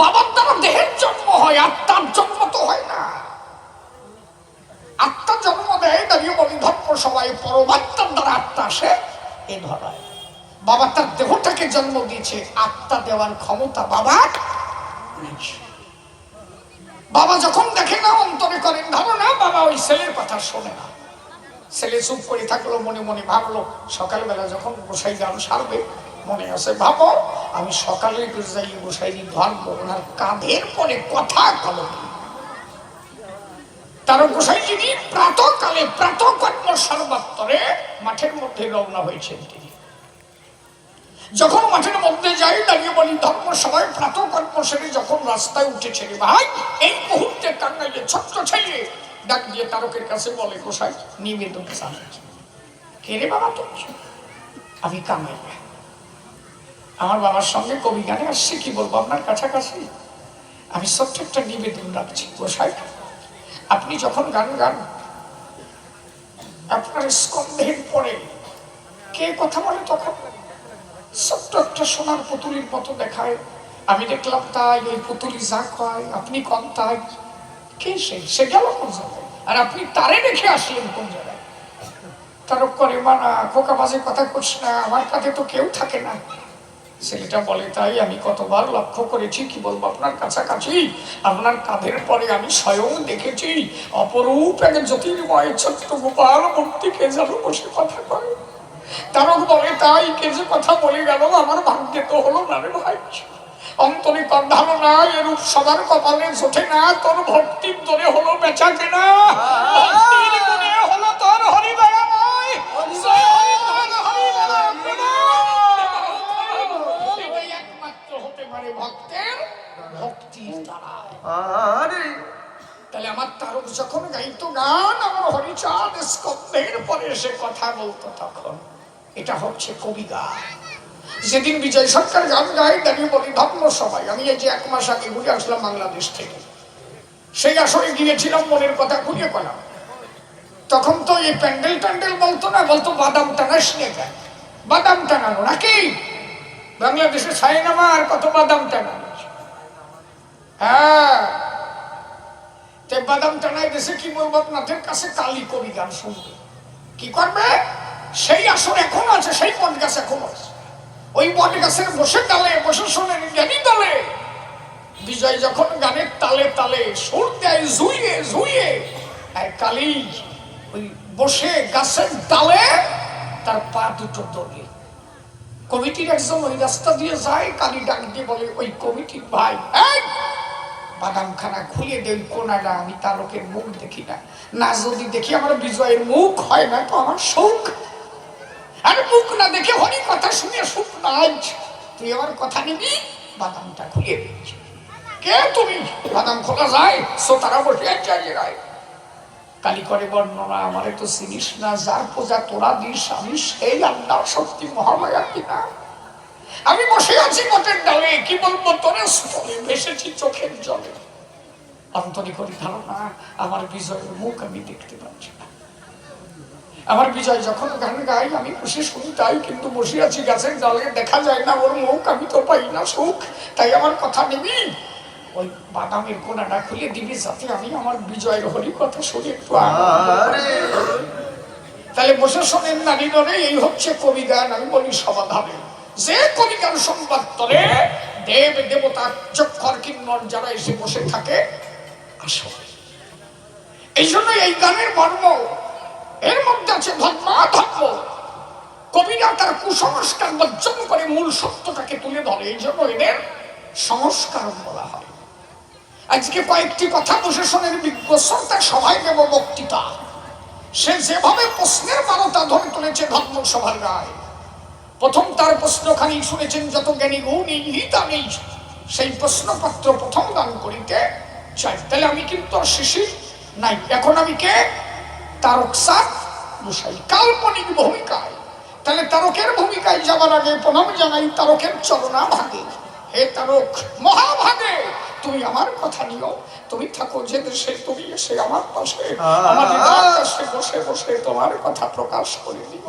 বাবার দ্বারা দেহের জন্ম হয়, আত্মার জন্ম তো হয় না। আত্মা জন্ম দেয় দাঁড়িয়ে বলি সবাই পরমাত্মার দ্বারা আত্মা আসে এ ধরায়। বাবা তার দেহটাকে জন্ম দিয়েছে, আত্মা দেওয়ার ক্ষমতা বাবার বাবা যখন দেখে না, অন্তরে করেন ধারণা, বাবা ওই ছেলের কথা শোনে না। ছেলে চুপ করে থাকল, মনে মনে ভাবলো, সকালবেলা যখন গোসাই গান সারবে মনে আছে ভাবো আমি সকালে যাই গোসাই ধরবো ওনার কাঁধের পরে কথা কলম তার গোসাই যিনি প্রাতকালে প্রাতকর্ম সর্বাত্তরে মাঠের মধ্যে রওনা হয়েছেন তিনি। যখন মাঠের মধ্যে যাই, দাঁড়িয়ে বলি, ধর্ম সবাই প্রাতকর্ম সেরে যখন রাস্তায় উঠেছে রে ভাই, এই মুহূর্তে কান্নাইয়ে ছোট্ট ছেলে। ডাক দিয়ে তারকের কাছে বলে গোসাই নিবেদন চালাচ্ছে কে রে বাবা তুমি আমি কামাই। আমার বাবার সঙ্গে কবি গানে আসছি, কি বলব আপনার কাছাকাছি? আমি ছোট্ট একটা নিবেদন রাখছি, গোসাই। আপনি যখন গান গান, আপনার স্কন্ধের পরে কে কথা বলে তখন? ছোট্ট একটা সোনার পুতুলির মতো দেখায়। আমি দেখলাম তাই, ওই পুতুলি যা কয়, আপনি কন তাই? কে সে? সে গেল কোন জায়গায়? আর আপনি তারে রেখে আসলেন কোন জায়গায়? তারক করে, মানা, খোকা বাজে কথা করছ না, আমার কাছে তো কেউ থাকে না। ছেলেটা বলে, তাই আমি কতবার লক্ষ্য করেছি, কি বলব আপনার কাছাকাছি? আপনার কাঁধের পরে আমি স্বয়ং দেখেছি অপরূপ এক জ্যোতির্ময় ছোট্ট গোপাল মূর্তিকে যেন বসে কথা কয়। তারক বলে, তাই কে যে কথা বলে গেল, আমার ভাগ্যে তো হলো না রে ভাই। অন্তরে কর ধারণা, এরূপ সবার কপালে জোটে না, তোর ভক্তির তোরে হলো বেচা কেনা ভক্তির গুণে হলো তোর হরিদয়াময় জয় হরি বল, হরি বল, প্রণাম। এটাই একমাত্র হতে পারে ভক্তের আরে। তাহলে আমার তারক যখন গাইতো গান আমার হরিচাঁদ স্কন্ধের পরে এসে কথা বলতো তখন। এটা হচ্ছে কবি গান। যেদিন বিজয় সরকার গান গায় দাঁড়িয়ে বলি ধর্ম সবাই। আমি এই যে এক মাস আগে ঘুরে আসলাম বাংলাদেশ থেকে। সেই আসরে গিয়েছিলাম মনের কথা ঘুরিয়ে পেলাম। তখন তো এই প্যান্ডেল ট্যান্ডেল বলতো না বলতো বাদাম টানা শুনে গান বাদাম টানানো নাকি? বাংলাদেশে সাইনামা আর কত বাদাম টানানো? হ্যাঁ। কবি গান কি করবে? সেই এখন আছে, সেই গাছ এখন আছে। ওই তালে, বসে বিজয় যখন গানের তালে তালে সুর দেয় ঝুইয়ে ঝুইয়ে আর কালি ওই বসে গাছের তালে তার পা দুটো দলে কমিটির একজন ওই রাস্তা দিয়ে যায়, কালি ডাক দিয়ে বলে, ওই কমিটির ভাই, এই বাদাম খানা খুলে দেই কোনাটা, আমি তারকের মুখ দেখি না। না যদি দেখি আমার বিজয়ের মুখ হয় না, তো আমার সুখ। আর মুখ না দেখে হরি কথা শুনে সুখ নাই তুই আমার কথা নিবি, বাদামটা খুলে দিচ্ছি কে তুমি? বাদাম খোলা যায়, শ্রোতারা বসে জায়গায় কালি করে বর্ণনা, আমার তো চিনিস না, যার পূজা তোরা দিস, আমি সেই আল্লাহ সত্যি মহামায়া কিনা। আমি বসে আছি বটের ডালে কি বলব তোরে? স্থলে ভেসেছি চোখের জলে। অন্তরে করি ধারণা আমার বিজয়ের মুখ আমি দেখতে পাচ্ছি না। আমার বিজয় যখন গান গাই আমি বসে শুনি তাই কিন্তু বসে আছি গাছের ডালে দেখা যায় না ওর মুখ আমি তো পাই না সুখ। তাই আমার কথা নিবি? ওই বাদামের কোনাটা খুলে দিবি যাতে আমি আমার বিজয়ের হরি কথা শুনে একটু তাহলে বসে শোনেন নারী নরে এই হচ্ছে কবি গান আমি বলি সমাধানে। যে কবি সংবাদ সংবাদরে দেব দেবতা চক্ষর কিন্নর যারা এসে বসে থাকে, আসো। এই জন্য এই গানের মর্ম, এর মধ্যে আছে ধর্ম ধর্ম কবিরা তার কুসংস্কার বর্জন করে মূল সত্যটাকে তুলে ধরে, এই জন্য এদের সংস্কার বলা হয়। আজকে কয়েকটি কথা বসে শোনেন বিজ্ঞ শ্রোতা দেব বক্তৃতা। সে যেভাবে প্রশ্নের বারোটা ধরে তুলেছে ধর্ম সভার গায়ে প্রথম তার প্রশ্নখানি শুনেছেন যত জ্ঞানী গুণী হিতা নেই সেই প্রশ্নপত্র প্রথম দান করিতে চাই। তাহলে আমি কিন্তু শিশির নাই। এখন আমি কে? তারকসার গোসাই কাল্পনিক ভূমিকায়। তাহলে তারকের ভূমিকায় যাবার আগে প্রণাম জানাই তারকের চরণা ভাগে হে তারক মহাভাগে তুমি আমার কথা নিও। তুমি থাকো যে দেশে তুমি এসে আমার পাশে। আমার কাছে বসে বসে তোমার কথা প্রকাশ করে দিও।